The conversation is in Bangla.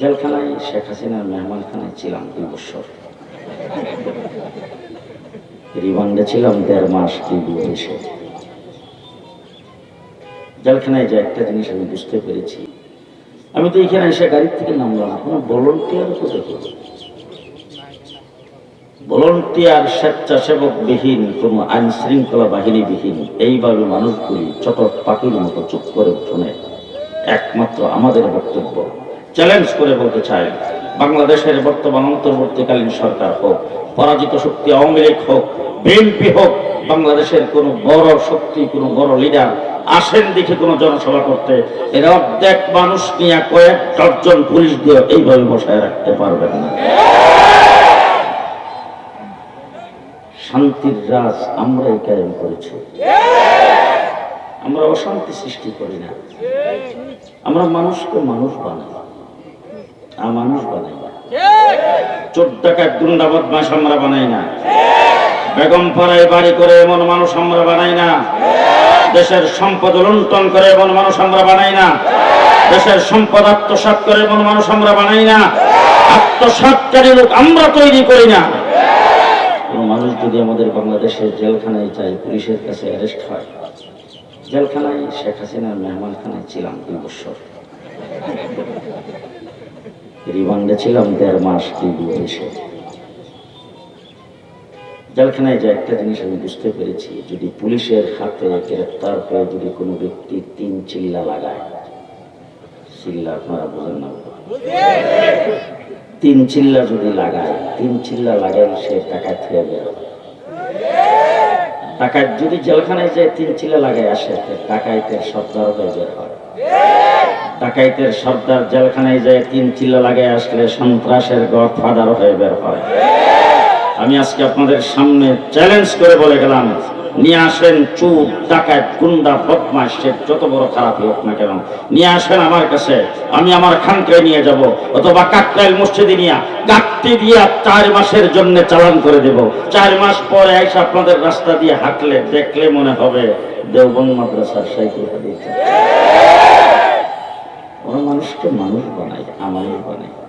জেলখানায় শেখ হাসিনার মেহমানখানায় ছিলাম দুই বছর। রিমান্ডে ছিলাম দেড় মাস দুই দুই জেলখানায় যে একটা জিনিস আমি বুঝতে পেরেছি, আমি তো এখানে এসে গাড়ির থেকে নামলাম। কোনো ভলন্টিয়ার করব ভলন্টিয়ার স্বেচ্ছাসেবক বিহীন কোন আইন শৃঙ্খলা বাহিনী বিহীন এইভাবে মানুষগুলি চটক পাখির মতো চুপ করে শুনে একমাত্র আমাদের বক্তব্য চ্যালেঞ্জ করে বলতে চাই, বাংলাদেশের বর্তমান অন্তর্বর্তীকালীন সরকার হোক, পরাজিত শক্তি আওয়ামী লীগ হোক, বিএনপি হোক, বাংলাদেশের কোন বড় শক্তি, কোন বড় লিডার আসেন দেখে কোন জনসভা করতে, এরা অর্ধেক মানুষ নিয়ে কয়েক ডজন পুলিশ দিয়ে এইভাবে বসায় রাখতে পারবেন না। শান্তির রাজ আমরাই কায়েম করেছি। আমরা অশান্তি সৃষ্টি করি না। আমরা মানুষকে মানুষ বানাই। মানুষ বানাই না। আমরা বানাই না। বেগম পাড়ায় বাড়ি করে এমন মানুষ আমরা বানাই না। দেশের সম্পদ লুণ্ঠন করে এমন মানুষ আমরা বানাই না। দেশের সম্পদ আত্মসাৎ করে এমন মানুষ আমরা বানাই না। আত্মসাৎকারী লোক আমরা তৈরি করি না। কোনো মানুষ যদি আমাদের বাংলাদেশের জেলখানায় যায় পুলিশের কাছে অ্যারেস্ট হয়। জেলখানায় শেখ হাসিনার মেহমানখানায় ছিলাম দুই বছর। রিমান্ডে ছিলাম, দেড় মাস দুই দেশে জেলখানায় যে একটা জিনিস আমি বুঝতে পেরেছি, যদি পুলিশের হাতে গ্রেপ্তার হয়ে যদি কোনো ব্যক্তি তিন চিল্লা লাগায়, চিল্লা আপনারা বোঝেন না। তিন চিল্লা যদি লাগায়, তিন চিল্লা লাগালে সে টাকা থেকে বের টাকায় যদি জেলখানায় যায় তিন চিলে লাগায় আসে টাকাইতের সর্দার হয়ে বের হয়। টাকাইতের সর্দার জেলখানায় যায় তিন চিল্লা লাগায় আসলে সন্ত্রাসের গড ফাদার হয়ে বের হয়। আমি আজকে আপনাদের সামনে চ্যালেঞ্জ করে বলে গেলাম। নিয়ে আসেন চুপ ডাকায় গুন্ডা বদমাস সে যত বড় খারাপ হোক না কেন। নিয়ে আসেন আমার কাছে, আমি আমার খানকে নিয়ে যাব, অথবা কাকরাইল মসজিদে নিয়ে গাঁটটি দিয়ে চার মাসের জন্য চালান করে দেব। চার মাস পরে এসে আপনাদের রাস্তা দিয়ে হাঁটলে দেখলে মনে হবে দেওবন্দ মাদ্রাসার সাইকেল হারিয়েছে মানুষকে মানুষ বানায় আমাদের বানায়।